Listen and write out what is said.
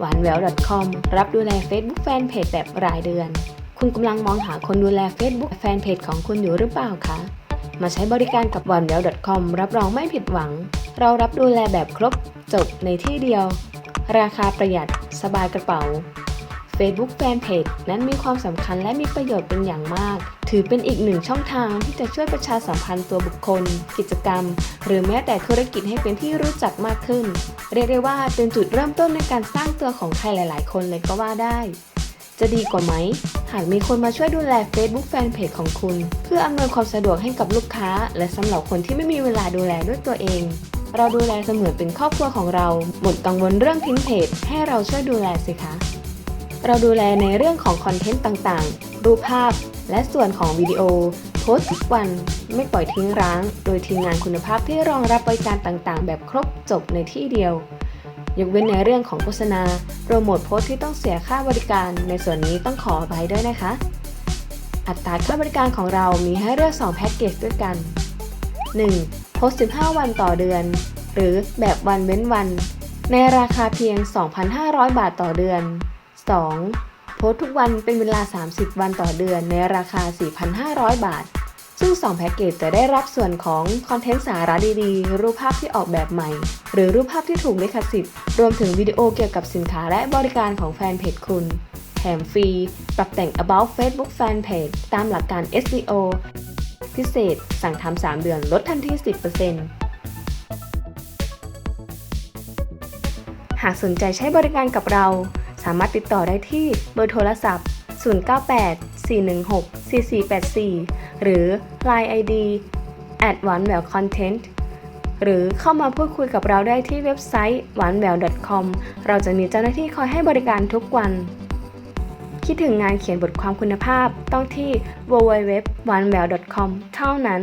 หวานแหวว .com รับดูแล Facebook Fanpage แบบรายเดือน คุณกำลังมองหาคนดูแล Facebook Fanpage ของคุณอยู่หรือเปล่าคะ มาใช้บริการกับหวานแหวว .com รับรองไม่ผิดหวัง เรารับดูแลแบบครบจบในที่เดียว ราคาประหยัด สบายกระเป๋า Facebook Fanpage นั้นมีความสำคัญและมีประโยชน์เป็นอย่างมาก ถือเป็นอีกหนึ่งช่องทางที่จะช่วยประชาสัมพันธ์ตัวบุคคล กิจกรรม หรือแม้แต่ธุรกิจให้เป็นที่รู้จักมากขึ้น เรียกได้ว่าเป็นจุดเริ่มต้นในการสร้างตัวของใครหลาย ๆ คนเลยก็ว่าได้ จะดีกว่าไหม หากมีคนมาช่วยดูแล Facebook Fanpage ของคุณ เพื่ออำนวยความสะดวกให้กับลูกค้า และสำหรับคนที่ไม่มีเวลาดูแลด้วยตัวเองเราดูแลเสมือนเป็นครอบครัวของเรา หมดกังวลเรื่องทิ้งเพจให้เราช่วยดูแลสิคะ เราดูแลในเรื่องของคอนเทนต์ต่างๆ รูปภาพ และส่วนของวิดีโอ โพสต์ทุกวันไม่ปล่อยทิ้งร้าง โดยทีมงานคุณภาพที่รองรับบริการต่างๆ แบบครบจบในที่เดียว ยกเว้นในเรื่องของโฆษณา โปรโมทโพสต์ที่ต้องเสียค่าบริการ ในส่วนนี้ต้องขออภัยด้วยนะคะ อัตราค่าบริการของเรามีให้เลือก 2 แพ็กเกจด้วยกัน 1. โพสต์ 15 วันต่อเดือน หรือแบบวันเว้นวัน ในราคาเพียง 2,500 บาทต่อเดือน 2. โพสทุกวันเป็นเวลา 30 วันต่อเดือนในราคา 4,500 บาท ซึ่ง 2 แพ็กเกจจะได้รับส่วนของคอนเทนต์สาระดีๆ รูปภาพที่ออกแบบใหม่ หรือรูปภาพที่ถูกลิขสิทธิ์ รวมถึงวิดีโอเกี่ยวกับสินค้าและบริการของแฟนเพจคุณ แถมฟรี ปรับแต่ง About Facebook Fanpage ตามหลักการ SEO พิเศษ สั่งทำ3เดือนลดทันที 10%หากสนใจใช้บริการกับเรา สามารถติดต่อได้ที่เบอร์โทรศัพท์ 098 416 4484 หรือ Line ID at หวานแหวว content หรือเข้ามาพูดคุยกับเราได้ที่เว็บไซต์หวานแหวว .com เราจะมีเจ้าหน้าที่คอยให้บริการทุกวัน คิดถึงงานเขียนบทความคุณภาพต้องที่ www หวานแหวว .com เท่านั้น